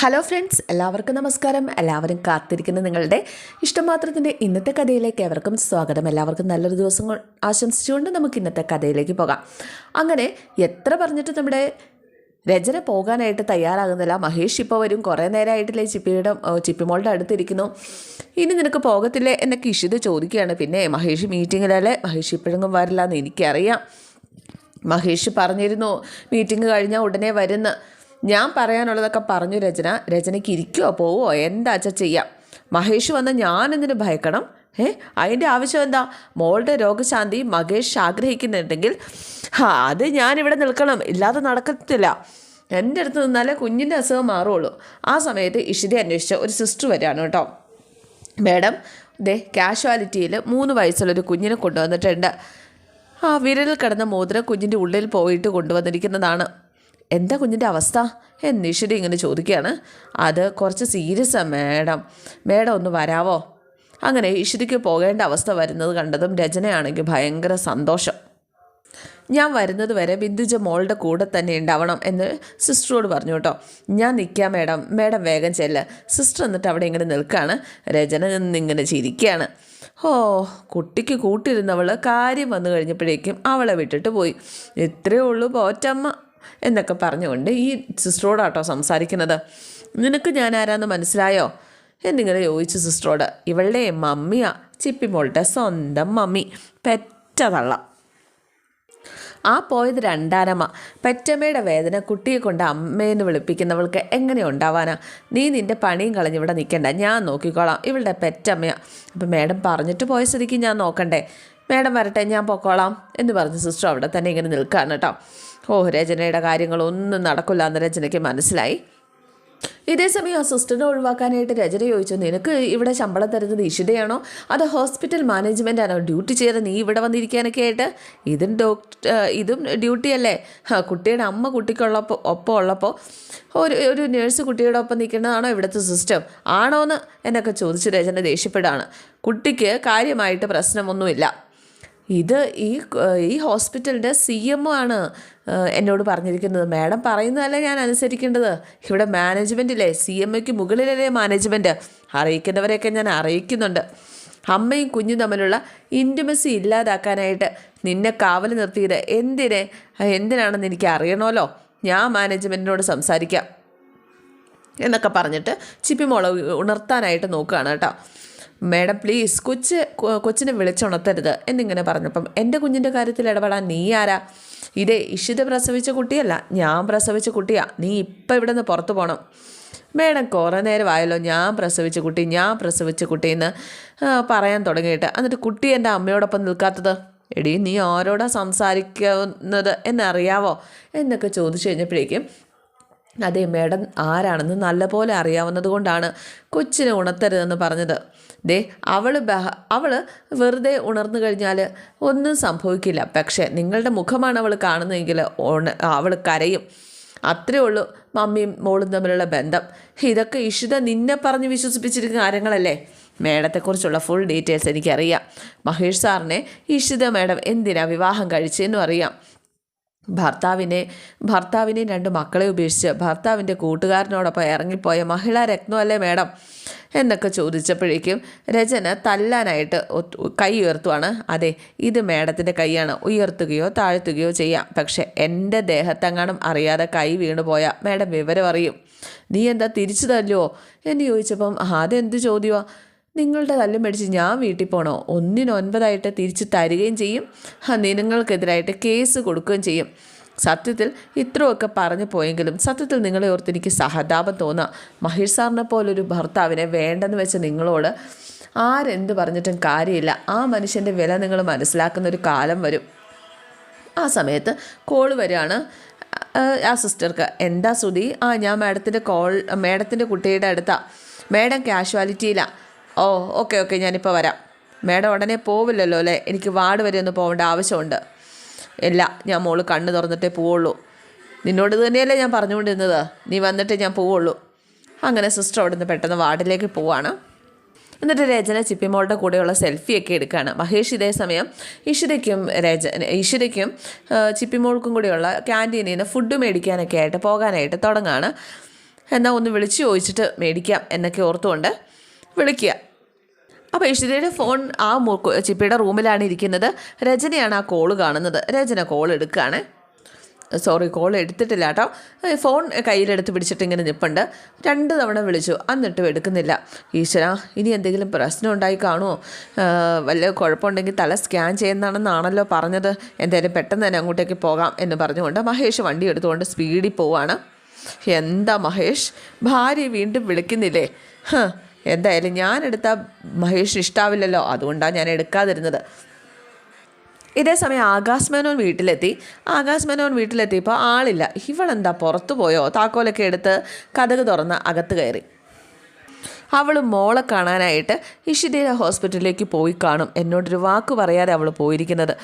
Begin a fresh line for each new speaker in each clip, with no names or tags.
Hello friends എല്ലാവർക്കും നമസ്കാരം. എല്ലാവരും കാത്തിരിക്കുന്ന നിങ്ങളുടെ ഇഷ്ടമാത്രത്തിന്റെ ഇന്നത്തെ കഥയിലേക്ക് എവർക്കും സ്വാഗതം. എല്ലാവർക്കും നല്ലൊരു ദിവസം ആശംസിച്ചുകൊണ്ട് നമുക്ക് ഇന്നത്തെ കഥയിലേക്ക് പോകാം. അങ്ങനെ എത്ര പറഞ്ഞിട്ട് നമ്മുടെ രചന പോകാനായിട്ട് തയ്യാറാകുന്നില്ല. മഹേഷ് ഇപ്പോൾ വരും. കുറേ നേരമായിട്ടില്ലേ ചിപ്പിയുടെ ചിപ്പിമോളുടെ അടുത്തിരിക്കുന്നു. ഇനി നിനക്ക് പോകത്തില്ലേ എന്നൊക്കെ ഇഷിത് ചോദിക്കുകയാണ്. പിന്നെ മഹേഷ് മീറ്റിങ്ങിലല്ലേ? മഹേഷ് ഇപ്പോഴെങ്കിലും വരില്ല എന്ന് എനിക്കറിയാം. മഹേഷ് പറഞ്ഞിരുന്നു മീറ്റിംഗ് കഴിഞ്ഞാൽ ഉടനെ വരുന്ന. ഞാൻ പറയാനുള്ളതൊക്കെ പറഞ്ഞു രചന. രചനയ്ക്ക് ഇരിക്കുവോ പോവോ എന്താ അച്ഛ ചെയ്യാം? മഹേഷ് വന്ന് ഞാൻ എന്തിനു ഭയക്കണം? ഏ അതിന്റെ ആവശ്യം എന്താ? മോളുടെ രോഗശാന്തി മഹേഷ് ആഗ്രഹിക്കുന്നുണ്ടെങ്കിൽ ഹാ അത് ഞാനിവിടെ നിൽക്കണം. ഇല്ലാതെ നടക്കത്തില്ല. എന്റെ അടുത്ത് നിന്നാലേ കുഞ്ഞിന്റെ അസുഖം മാറുള്ളൂ. ആ സമയത്ത് ഇഷിതെ അന്വേഷിച്ച ഒരു സിസ്റ്റർ വരികയാണ് കേട്ടോ. മാഡം ദേ കാഷ്വാലിറ്റിയിൽ മൂന്ന് വയസ്സുള്ളൊരു കുഞ്ഞിനെ കൊണ്ടുവന്നിട്ടുണ്ട്. ആ വിരലിൽ കിടന്ന മോതിരം കുഞ്ഞിന്റെ ഉള്ളിൽ പോയിട്ട് കൊണ്ടുവന്നിരിക്കുന്നതാണ്. എന്താ കുഞ്ഞിന്റെ അവസ്ഥ? എന്നീശ്വരി ഇങ്ങനെ ചോദിക്കുകയാണ്. അത് കുറച്ച് സീരിയസ് ആണ് മേഡം. മേഡം ഒന്ന് വരാവോ? അങ്ങനെ ഈശ്വരിക്ക് പോകേണ്ട അവസ്ഥ വരുന്നത് കണ്ടതും രചനയാണെങ്കിൽ ഭയങ്കര സന്തോഷം. ഞാൻ വരുന്നത് വരെ ബിന്ദുജ മോളുടെ കൂടെ തന്നെ ഉണ്ടാവണം എന്ന് സിസ്റ്ററോട് പറഞ്ഞു കേട്ടോ. ഞാൻ നിൽക്കാം മേഡം. മേഡം വേഗം ചെല്ല. സിസ്റ്റർ എന്നിട്ട് അവിടെ ഇങ്ങനെ നിൽക്കുകയാണ്. രചന നിന്നിങ്ങനെ ചിരിക്കുകയാണ്. ഓ കുട്ടിക്ക് കൂട്ടിരുന്നവൾ കാര്യം വന്നു കഴിഞ്ഞപ്പോഴേക്കും അവളെ വിട്ടിട്ട് പോയി. ഇത്രയേ ഉള്ളൂ പോറ്റമ്മ. എന്നൊക്കെ പറഞ്ഞുകൊണ്ട് ഈ സിസ്റ്ററോടാട്ടോ സംസാരിക്കുന്നത്. നിനക്ക് ഞാൻ ആരാന്ന് മനസ്സിലായോ? എന്നിങ്ങനെ ചോദിച്ചു സിസ്റ്ററോട്. ഇവളുടെ മമ്മിയാ ചിപ്പിമോളുടെ സ്വന്തം മമ്മി. പെറ്റ ആ പോയത് രണ്ടാനമ്മ. പെറ്റമ്മയുടെ വേദന കുട്ടിയെ കൊണ്ട് അമ്മയെന്ന് വിളിപ്പിക്കുന്നവൾക്ക് എങ്ങനെ ഉണ്ടാവാനാ? നീ നിന്റെ പണിയും കളഞ്ഞ് ഇവിടെ നിൽക്കണ്ട ഞാൻ നോക്കിക്കോളാം. ഇവളുടെ പെറ്റമ്മയാ. അപ്പം മേഡം പറഞ്ഞിട്ട് പോയ സ്ഥിതിക്ക് ഞാൻ നോക്കണ്ടേ? മേഡം വരട്ടെ ഞാൻ പൊക്കോളാം എന്ന് പറഞ്ഞ് സിസ്റ്റർ അവിടെ തന്നെ ഇങ്ങനെ നിൽക്കുകയാണ് കേട്ടോ. ഓ രചനയുടെ കാര്യങ്ങളൊന്നും നടക്കില്ല എന്ന് രചനയ്ക്ക് മനസ്സിലായി. ഇതേ സമയം ആ സിസ്റ്ററിനെ ഒഴിവാക്കാനായിട്ട് രചന ചോദിച്ചു നിനക്ക് ഇവിടെ ശമ്പളം തരുന്നത് ഇഷിതയാണോ? അത് ഹോസ്പിറ്റൽ മാനേജ്മെന്റ് ആണോ ഡ്യൂട്ടി ചെയ്ത് നീ ഇവിടെ വന്നിരിക്കാനൊക്കെ ആയിട്ട്? ഇതും ഡോക്ടർ ഇതും ഡ്യൂട്ടി അല്ലേ? ആ, കുട്ടിയുടെ അമ്മ കുട്ടിക്കുള്ളപ്പോൾ ഒപ്പം ഉള്ളപ്പോൾ ഒരു ഒരു നേഴ്സ് കുട്ടിയുടെ ഒപ്പം നിൽക്കുന്നതാണോ ഇവിടുത്തെ സിസ്റ്റം? ആണോന്ന്? എന്നൊക്കെ ചോദിച്ച് രചന ദേഷ്യപ്പെടുകയാണ്. കുട്ടിക്ക് കാര്യമായിട്ട് പ്രശ്നമൊന്നുമില്ല. ഇത് ഈ ഈ ഹോസ്പിറ്റലിന്റെ സി എം ആണ് എന്നോട് പറഞ്ഞിരിക്കുന്നത്. മാഡം പറയുന്നതല്ല ഞാൻ അനുസരിക്കേണ്ടത്? ഇവിടെ മാനേജ്മെന്റില്ലേ സി എം എക്ക് മുകളിലല്ലേ മാനേജ്മെന്റ്? അറിയിക്കേണ്ടവരെയൊക്കെ ഞാൻ അറിയിക്കുന്നുണ്ട്. അമ്മയും കുഞ്ഞും തമ്മിലുള്ള ഇന്റിമസി ഇല്ലാതാക്കാനായിട്ട് നിന്നെ കാവൽ നിർത്തിയത് എന്തിനെ? എന്തിനാണെന്ന് എനിക്ക് അറിയണമല്ലോ. ഞാൻ മാനേജ്മെന്റിനോട് സംസാരിക്കാം. എന്നൊക്കെ പറഞ്ഞിട്ട് ചിപ്പിമോള ഉണർത്താനായിട്ട് നോക്കുകയാണ് കേട്ടോ. മേഡം പ്ലീസ് കൊച്ച് കൊച്ചിനെ വിളിച്ചുണർത്തരുത് എന്നിങ്ങനെ പറഞ്ഞപ്പം എന്റെ കുഞ്ഞിന്റെ കാര്യത്തിൽ ഇടപെടാൻ നീ ആരാ? ഇതേ ഇഷിത പ്രസവിച്ച കുട്ടിയല്ല ഞാൻ പ്രസവിച്ച കുട്ടിയാ. നീ ഇപ്പം ഇവിടെ നിന്ന് പുറത്തു പോകണം മേഡം കുറേ നേരമായല്ലോ ഞാൻ പ്രസവിച്ച കുട്ടി ഞാൻ പ്രസവിച്ച കുട്ടി എന്ന് പറയാൻ തുടങ്ങിയിട്ട്. എന്നിട്ട് കുട്ടി എന്റെ അമ്മയോടൊപ്പം നിൽക്കാത്തത്? എടി നീ ആരോടാ സംസാരിക്കുന്നത് എന്നറിയാവോ? എന്നൊക്കെ ചോദിച്ചു കഴിഞ്ഞപ്പോഴേക്കും അതെ മേഡം ആരാണെന്ന് നല്ലപോലെ അറിയാവുന്നത് കൊണ്ടാണ് കൊച്ചിനെ ഉണർത്തരുതെന്ന് പറഞ്ഞത്. ദേ അവൾ ബഹ അവൾ വെറുതെ ഉണർന്നു കഴിഞ്ഞാൽ ഒന്നും സംഭവിക്കില്ല. പക്ഷേ നിങ്ങളുടെ മുഖമാണ് അവൾ കാണുന്നതെങ്കിൽ ഉണ അവൾ കരയും. അത്രേ ഉള്ളൂ മമ്മിയും മോളും തമ്മിലുള്ള ബന്ധം. ഇതൊക്കെ ഇഷിത നിന്നെ പറഞ്ഞ് വിശ്വസിപ്പിച്ചിരിക്കുന്ന കാര്യങ്ങളല്ലേ? മേഡത്തെക്കുറിച്ചുള്ള ഫുൾ ഡീറ്റെയിൽസ് എനിക്കറിയാം. മഹേഷ് സാറിനെ ഇഷിത മേഡം എന്തിനാ വിവാഹം കഴിച്ചതെന്നും അറിയാം. ഭർത്താവിനെ ഭർത്താവിനെയും രണ്ട് മക്കളെ ഉപേക്ഷിച്ച് ഭർത്താവിന്റെ കൂട്ടുകാരനോടൊപ്പം ഇറങ്ങിപ്പോയ മഹിളാ രത്നമല്ലേ മേഡം? എന്നൊക്കെ ചോദിച്ചപ്പോഴേക്കും രചന തല്ലാനായിട്ട് കൈ ഉയർത്തുവാണ്. അതെ ഇത് മേഡത്തിന്റെ കൈയാണ്. ഉയർത്തുകയോ താഴ്ത്തുകയോ ചെയ്യാം. പക്ഷെ എന്റെ ദേഹത്തെങ്ങാനും അറിയാതെ കൈ വീണു പോയാൽ മേഡം വിവരം അറിയും. നീ എന്താ തിരിച്ചു തല്ലുവോ? എന്ന് ചോദിച്ചപ്പം അതെന്ത് ചോദ്യമാ നിങ്ങളുടെ തല്ലും മേടിച്ച് ഞാൻ വീട്ടിൽ പോകണോ ഒന്നിനൊൻപതായിട്ട് തിരിച്ച് തരികയും ചെയ്യും. നിനങ്ങൾക്കെതിരായിട്ട് നിങ്ങൾക്കെതിരായിട്ട് കേസ് കൊടുക്കുകയും ചെയ്യും. സത്യത്തിൽ ഇത്രയൊക്കെ പറഞ്ഞു പോയെങ്കിലും സത്യത്തിൽ നിങ്ങളെ ഓർത്ത് എനിക്ക് സഹതാപം തോന്നാം. മഹേഷ് സാറിനെ പോലൊരു ഭർത്താവിനെ വേണ്ടെന്ന് വെച്ച് നിങ്ങളോട് ആരെന്ത് പറഞ്ഞിട്ടും കാര്യമില്ല. ആ മനുഷ്യന്റെ വില നിങ്ങൾ മനസ്സിലാക്കുന്ന ഒരു കാലം വരും. ആ സമയത്ത് കോൾ വരികയാണ്. ആ, സിസ്റ്റർക്ക് എന്താ ശ്രുതി? ആ ഞാൻ മാഡത്തിന്റെ കോൾ മാഡത്തിന്റെ കുട്ടിയുടെ അടുത്താ. മാഡം കാഷ്വാലിറ്റിയിലാണ് ഓ ഓക്കെ ഓക്കെ ഞാനിപ്പോൾ വരാം. മാഡം ഉടനെ പോവില്ലല്ലോ അല്ലേ? എനിക്ക് വാർഡ് വരെ ഒന്ന് പോകേണ്ട ആവശ്യമുണ്ട്. ഇല്ല ഞാൻ മോൾ കണ്ണ് തുറന്നിട്ടേ പോവുള്ളൂ. നിന്നോട് തന്നെയല്ലേ ഞാൻ പറഞ്ഞുകൊണ്ടിരുന്നത്? നീ വന്നിട്ടേ ഞാൻ പോവുള്ളൂ. അങ്ങനെ സിസ്റ്റർ അവിടെ നിന്ന് പെട്ടെന്ന് വാർഡിലേക്ക് പോവാണ്. എന്നിട്ട് രചന ചിപ്പിമോളുടെ കൂടെയുള്ള സെൽഫിയൊക്കെ എടുക്കുകയാണ് മഹേഷ് ഇതേ സമയം ഇഷിതയ്ക്കും രച ഇഷിതയ്ക്കും ചിപ്പി ചിപ്പിമോൾക്കും കൂടെയുള്ള ക്യാന്റീനിൽ നിന്ന് ഫുഡ് മേടിക്കാനൊക്കെ ആയിട്ട് പോകാനായിട്ട് തുടങ്ങുകയാണ് എന്നാൽ ഒന്ന് വിളിച്ചു ചോദിച്ചിട്ട് മേടിക്കാം എന്നൊക്കെ ഓർത്തുകൊണ്ട് വിളിക്കുക. അപ്പോൾ ഇഷിതയുടെ ഫോൺ ആ ചിപ്പിയുടെ റൂമിലാണ് ഇരിക്കുന്നത്. രചനയാണ് ആ കോൾ കാണുന്നത്. രചന കോൾ എടുക്കുകയാണ്. സോറി കോൾ എടുത്തിട്ടില്ല കേട്ടോ. ഫോൺ കയ്യിലെടുത്ത് പിടിച്ചിട്ട് ഇങ്ങനെ നിൽപ്പുണ്ട് രണ്ട് തവണ വിളിച്ചു. എന്നിട്ടും എടുക്കുന്നില്ല. ഈശ്വര ഇനി എന്തെങ്കിലും പ്രശ്നം ഉണ്ടായി കാണുമോ? വല്ല കുഴപ്പമുണ്ടെങ്കിൽ തല സ്കാൻ ചെയ്യുന്നതാണെന്നാണല്ലോ പറഞ്ഞത്. എന്തായാലും പെട്ടെന്ന് തന്നെ അങ്ങോട്ടേക്ക് പോകാം എന്ന് പറഞ്ഞുകൊണ്ട് മഹേഷ് വണ്ടി എടുത്തുകൊണ്ട് സ്പീഡിൽ പോവാണ്. എന്താ മഹേഷ്? ഭാര്യ വീണ്ടും വിളിക്കുന്നില്ലേ? ഹ, ഞാൻ എടുത്താൽ മഹേഷ് ഇഷ്ടാവില്ലല്ലോ അതുകൊണ്ടാണ് ഞാൻ എടുക്കാതിരുന്നത്. ഇതേ സമയം ആകാശ് മേനോൻ വീട്ടിലെത്തി. ആകാശ് മേനോൻ വീട്ടിലെത്തിയപ്പോൾ ആളില്ല. ഇവളെന്താ പുറത്തു പോയോ? താക്കോലൊക്കെ എടുത്ത് കഥക് തുറന്ന് അകത്ത് കയറി. അവൾ മോളെ കാണാനായിട്ട് ഇഷിതയുടെ ഹോസ്പിറ്റലിലേക്ക് പോയി കാണും. എന്നോടൊരു വാക്ക് പറയാതെ അവൾ പോയിരിക്കുന്നത്.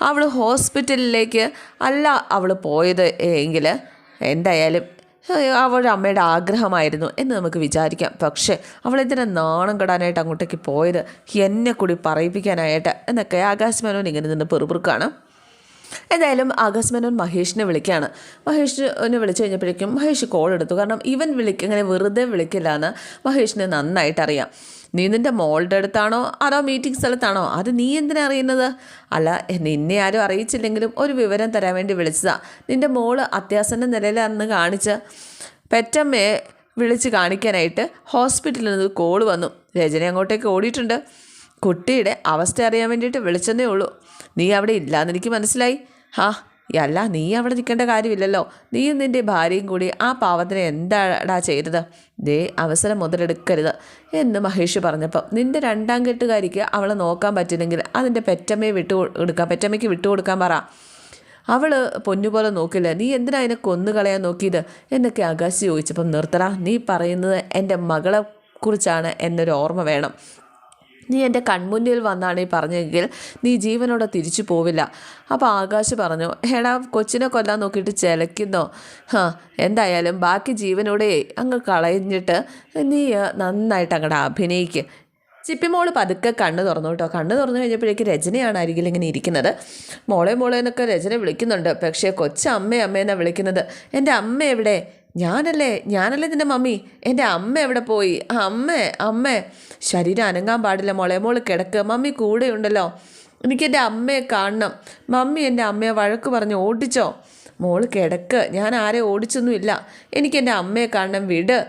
അവൾ ഹോസ്പിറ്റലിലേക്ക് അല്ല അവൾ പോയത് എങ്കിൽ എന്തായാലും അവളുടെ അമ്മയുടെ ആഗ്രഹമായിരുന്നു എന്ന് നമുക്ക് വിചാരിക്കാം. പക്ഷേ അവളെന്തിനാ നാണം കെടാനായിട്ട് അങ്ങോട്ടേക്ക് പോയത്? എന്നെ കൂടി പറയിപ്പിക്കാനായിട്ട് എന്നൊക്കെ ആകാശ് ഇങ്ങനെ നിന്ന് പെറുപിറുക്കാണ്. എന്തായാലും ആകാശ് മേനോൻ മഹേഷിനെ വിളിക്കുകയാണ്. മഹേഷിനെ വിളിച്ചു കഴിഞ്ഞപ്പോഴേക്കും മഹേഷ് കോൾ എടുത്തു. കാരണം ഇവൻ വിളിക്ക ഇങ്ങനെ വെറുതെ വിളിക്കില്ല എന്ന് മഹേഷിന് നന്നായിട്ട് അറിയാം നീ നിന്റെ മോളുടെ അടുത്താണോ? അതോ മീറ്റിംഗ് സ്ഥലത്താണോ? അത് നീ എന്തിനാ അറിയുന്നത്? അല്ല നിന്നെ ആരും അറിയിച്ചില്ലെങ്കിലും ഒരു വിവരം തരാൻ വേണ്ടി വിളിച്ചതാ. നിന്റെ മോൾ അത്യാസന്ന നിലയിലാണെന്ന് കാണിച്ച് പെറ്റമ്മയെ വിളിച്ച് കാണിക്കാനായിട്ട് ഹോസ്പിറ്റലിൽ നിന്ന് കോൾ വന്നു. രചന അങ്ങോട്ടേക്ക് ഓടിയിട്ടുണ്ട്. കുട്ടിയുടെ അവസ്ഥ അറിയാൻ വേണ്ടിയിട്ട് വിളിച്ചെന്നേ ഉള്ളൂ. നീ അവിടെ ഇല്ലാന്ന് എനിക്ക് മനസ്സിലായി. ഹാ അല്ല നീ അവിടെ നിൽക്കേണ്ട കാര്യമില്ലല്ലോ. നീയും നിന്റെ ഭാര്യയും കൂടി ആ പാവത്തിന് എന്താടാ ചെയ്തത്? ദേ അവസരം മുതലെടുക്കരുത്. എന്ന് മഹേഷ് പറഞ്ഞപ്പോൾ നിന്റെ രണ്ടാം കെട്ടുകാരിക്ക് അവളെ നോക്കാൻ പറ്റില്ലെങ്കിൽ അതിന്റെ പെറ്റമ്മയെ വിട്ടു കൊടുക്കാം പെറ്റമ്മയ്ക്ക് വിട്ടുകൊടുക്കാൻ പറ. അവൾ പൊന്നുപോലെ നോക്കില്ല? നീ എന്തിനാ അതിനെ കൊന്നുകളയാൻ നോക്കിയത്? എന്നൊക്കെ ആകാശ് ചോദിച്ചപ്പം നിർത്തറ നീ പറയുന്നത് എന്റെ മകളെ കുറിച്ചാണ് എന്നൊരു ഓർമ്മ വേണം. നീ എന്റെ കൺമുന്നിൽ വന്നാണ് ഈ പറഞ്ഞെങ്കിൽ നീ ജീവനോടെ തിരിച്ചു പോവില്ല. അപ്പോൾ ആകാശ് പറഞ്ഞു എടാ കൊച്ചിനെ കൊല്ലാൻ നോക്കിയിട്ട് ചിലയ്ക്കുന്നോ? ഹാ എന്തായാലും ബാക്കി ജീവനോടെ അങ്ങ് കളഞ്ഞിട്ട് നീ നന്നായിട്ട് അങ്ങോട്ട് അഭിനയിക്ക്. ചിപ്പിമോൾ പതുക്കെ കണ്ണ് തുറന്നു കേട്ടോ. കണ്ണ് തുറന്നു കഴിഞ്ഞപ്പോഴേക്ക് രചനയാണ് അരികിൽ ഇങ്ങനെ ഇരിക്കുന്നത്. മോളെ മോളെ എന്നൊക്കെ രചന വിളിക്കുന്നുണ്ട്. പക്ഷേ കൊച്ചമ്മേ അമ്മ അമ്മയെന്നാണ് വിളിക്കുന്നത്? എന്റെ അമ്മ എവിടെ? ഞാനല്ലേ ഞാനല്ലേ നിന്റെ മമ്മി? എന്റെ അമ്മ എവിടെ പോയി? അമ്മ അമ്മ. ശരീരം അനങ്ങാൻ പാടില്ല മോളെ മോൾ കിടക്ക്. മമ്മി കൂടെയുണ്ടല്ലോ എനിക്ക് എന്റെ അമ്മയെ കാണണം. മമ്മി എന്റെ അമ്മയെ വഴക്ക് പറഞ്ഞ് ഓടിച്ചോ? മോൾ കിടക്ക്. ഞാൻ ആരെ ഓടിച്ചൊന്നുമില്ല. എനിക്ക് എന്റെ അമ്മയെ കാണണം വിട്.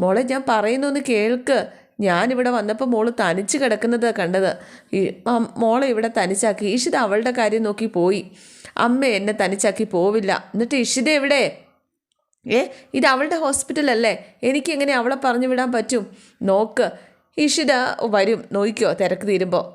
മോളെ ഞാൻ പറയുന്നൊന്ന് കേൾക്ക്. ഞാനിവിടെ വന്നപ്പോൾ മോൾ തനിച്ച് കിടക്കുന്നത് കണ്ടത്. ഈ മോളെ ഇവിടെ തനിച്ചാക്കി. ഇഷിത അവളുടെ കാര്യം നോക്കി പോയി. അമ്മ എന്നെ തനിച്ചാക്കി പോവില്ല. എന്നിട്ട് ഇഷിത എവിടെ? ഏ? ഇത് അവളുടെ ഹോസ്പിറ്റലല്ലേ എനിക്ക് എങ്ങനെ അവളെ പറഞ്ഞു വിടാൻ പറ്റും? നോക്ക്. ഇഷിത വരും. നോയിക്കോ തിരക്ക് തീരുമ്പോൾ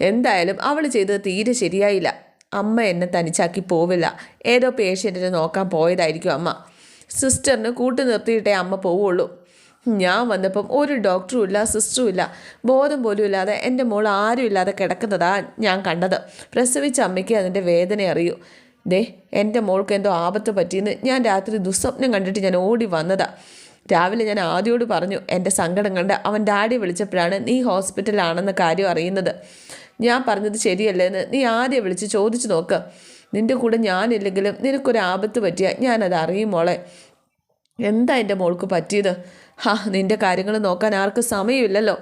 എന്തായാലും അവൾ ചെയ്തത് തീരെ ശരിയായില്ല. അമ്മ എന്നെ തനിച്ചാക്കി പോവില്ല. ഏതോ പേഷ്യന്റിനെ നോക്കാൻ പോയതായിരിക്കും അമ്മ. സിസ്റ്ററിന് കൂട്ടു നിർത്തിയിട്ടേ അമ്മ പോവുള്ളൂ. ഞാൻ വന്നപ്പം ഒരു ഡോക്ടറും ഇല്ല സിസ്റ്ററും ഇല്ല. ബോധം പോലും ഇല്ലാതെ എന്റെ മോൾ ആരും ഇല്ലാതെ കിടക്കുന്നതാ ഞാൻ കണ്ടത്. പ്രസവിച്ച അമ്മയ്ക്ക് അതിന്റെ വേദന അറിയൂ ദേ എന്റെ മോൾക്ക് എന്തോ ആപത്ത് പറ്റിയെന്ന് ഞാൻ രാത്രി ദുസ്വപ്നം കണ്ടിട്ട് ഞാൻ ഓടി വന്നതാ. രാവിലെ ഞാൻ ആദ്യോട് പറഞ്ഞു എന്റെ സങ്കടം കണ്ട് അവൻ ഡാഡി വിളിച്ചപ്പോഴാണ് നീ ഹോസ്പിറ്റലാണെന്ന കാര്യം അറിയുന്നത്. ഞാൻ പറഞ്ഞത് ശരിയല്ലേ എന്ന് നീ ആദ്യം വിളിച്ച് ചോദിച്ചു നോക്ക്. നിന്റെ കൂടെ ഞാനില്ലെങ്കിലും നിനക്കൊരു ആപത്ത് പറ്റിയാൽ ഞാനത് അറിയും മോളെ. എന്താ എന്റെ മോൾക്ക് പറ്റിയത്? ഹാ നിന്റെ കാര്യങ്ങൾ നോക്കാൻ ആർക്കും സമയമില്ലല്ലോ.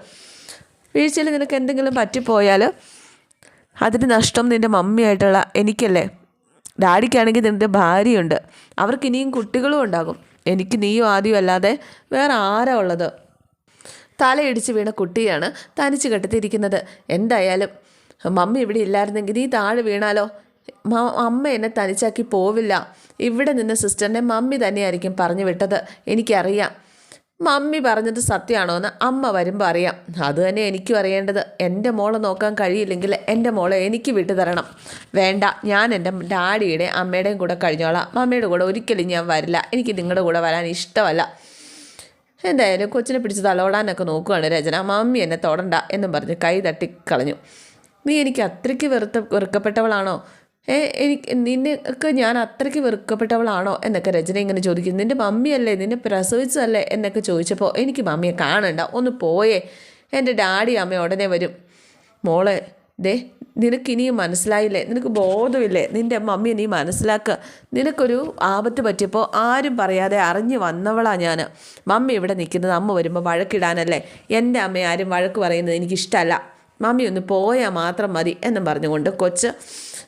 വീഴ്ചയിൽ നിനക്ക് എന്തെങ്കിലും പറ്റിപ്പോയാൽ അതിന് നഷ്ടം നിന്റെ മമ്മിയായിട്ടുള്ള എനിക്കല്ലേ? ഡാഡിക്കാണെങ്കിൽ നിന്റെ ഭാര്യയുണ്ട്. അവർക്ക് ഇനിയും കുട്ടികളും ഉണ്ടാകും. എനിക്ക് നീയും ആദ്യം അല്ലാതെ വേറെ ആരാ ഉള്ളത്? തലയിടിച്ച് വീണ കുട്ടിയാണ് തനിച്ച് കെട്ടിത്തിരിക്കുന്നത്. എന്തായാലും മമ്മി ഇവിടെ ഇല്ലായിരുന്നെങ്കിൽ നീ താഴെ വീണാലോ? അമ്മ എന്നെ തനിച്ചാക്കി പോവില്ല. ഇവിടെ നിന്ന് സിസ്റ്ററിനെ മമ്മി തന്നെയായിരിക്കും പറഞ്ഞു വിട്ടത്. എനിക്കറിയാം. മമ്മി പറഞ്ഞത് സത്യമാണോ എന്ന് അമ്മ വരുമ്പോൾ അറിയാം. അത് തന്നെ എനിക്കും അറിയേണ്ടത്. എന്റെ മോളെ നോക്കാൻ കഴിയില്ലെങ്കിൽ എന്റെ മോളെ എനിക്ക് വിട്ടു തരണം. വേണ്ട ഞാൻ എന്റെ ഡാഡിയുടെ അമ്മയുടെയും കൂടെ കഴിഞ്ഞോളാം. മമ്മിയുടെ കൂടെ ഒരിക്കലും ഞാൻ വരില്ല. എനിക്ക് നിങ്ങളുടെ കൂടെ വരാൻ ഇഷ്ടമല്ല. എന്തായാലും കൊച്ചിനെ പിടിച്ച് തലോടാനൊക്കെ നോക്കുകയാണ് രചന. മമ്മി എന്നെ തൊടണ്ട എന്നും പറഞ്ഞ് കൈ തട്ടി കളഞ്ഞു. നീ എനിക്ക് അത്രയ്ക്ക് വെറുത്ത വെറുക്കപ്പെട്ടവളാണോ? എനിക്ക് നിന്നെയൊക്കെ ഞാൻ അത്രയ്ക്ക് വെറുക്കപ്പെട്ടവളാണോ എന്നൊക്കെ രചന ഇങ്ങനെ ചോദിക്കും നിന്റെ മമ്മിയല്ലേ? നിന്നെ പ്രസവിച്ചതല്ലേ? എന്നൊക്കെ ചോദിച്ചപ്പോൾ എനിക്ക് മമ്മിയെ കാണണ്ട. ഒന്ന് പോയേ. എന്റെ ഡാഡി അമ്മ ഉടനെ വരും. മോളെ ദേ നിനക്കിനിയും മനസ്സിലായില്ലേ? നിനക്ക് ബോധമില്ലേ? നിന്റെ മമ്മിയെ നീ മനസ്സിലാക്കുക നിനക്കൊരു ആപത്ത് പറ്റിയപ്പോൾ ആരും പറയാതെ അറിഞ്ഞു വന്നവളാ ഞാൻ മമ്മി ഇവിടെ നിൽക്കുന്നത് അമ്മ വരുമ്പോൾ വഴക്കിടാനല്ലേ? എന്റെ അമ്മയെ ആരും വഴക്ക് പറയുന്നത് എനിക്കിഷ്ടമല്ല മമ്മി ഒന്ന് പോയാൽ മാത്രം മതി എന്നും പറഞ്ഞുകൊണ്ട് കൊച്ച്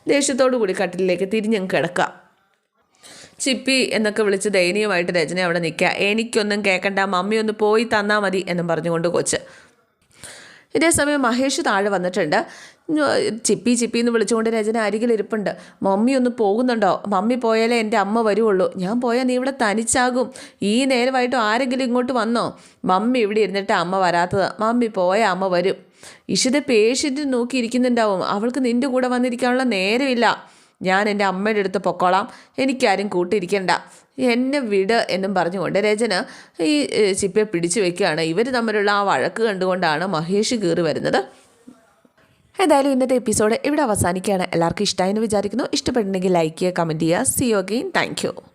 ദേഷ്യത്തോടു കൂടി കട്ടിലേക്ക് തിരിഞ്ഞങ്ങ് കിടക്കുക. ചിപ്പി എന്നൊക്കെ വിളിച്ച് ദയനീയമായിട്ട് രചന അവിടെ നിൽക്കുക. എനിക്കൊന്നും കേൾക്കണ്ട മമ്മി ഒന്ന് പോയി തന്നാൽ മതി എന്നും പറഞ്ഞുകൊണ്ട് കൊച്ച്. ഇതേസമയം മഹേഷ് താഴെ വന്നിട്ടുണ്ട്. ചിപ്പി ചിപ്പി എന്ന് വിളിച്ചുകൊണ്ട് രചന അരികിലിരിപ്പുണ്ട്. മമ്മി ഒന്ന് പോകുന്നുണ്ടോ? മമ്മി പോയാലേ എന്റെ അമ്മ വരുവുള്ളൂ. ഞാൻ പോയാൽ നീ ഇവിടെ തനിച്ചാകും. ഈ നേരമായിട്ടും ആരെങ്കിലും ഇങ്ങോട്ട് വന്നോ? മമ്മി ഇവിടെ ഇരുന്നിട്ട് അമ്മ വരാത്തത്. മമ്മി പോയാൽ അമ്മ വരും. ഇഷിത പേഷ്യന്റ് നോക്കിയിരിക്കുന്നുണ്ടാവും. അവൾക്ക് നിന്റെ കൂടെ വന്നിരിക്കാനുള്ള നേരമില്ല. ഞാൻ എന്റെ അമ്മയുടെ അടുത്ത് പൊക്കോളാം. എനിക്കാരും കൂട്ടിയിരിക്കണ്ട എന്നെ വിട് എന്നും പറഞ്ഞുകൊണ്ട് രചന ഈ ചിപ്പയെ പിടിച്ചു വെക്കുകയാണ്. ഇവർ തമ്മിലുള്ള ആ വഴക്ക് കണ്ടുകൊണ്ടാണ് മഹേഷ് കയറി വരുന്നത്. എന്തായാലും ഇന്നത്തെ എപ്പിസോഡ് ഇവിടെ അവസാനിക്കുകയാണ്. എല്ലാവർക്കും ഇഷ്ടമായി എന്ന് വിചാരിക്കുന്നു. ഇഷ്ടപ്പെട്ടിട്ടുണ്ടെങ്കിൽ ലൈക്ക് ചെയ്യുക കമന്റ് ചെയ്യുക. C you again thank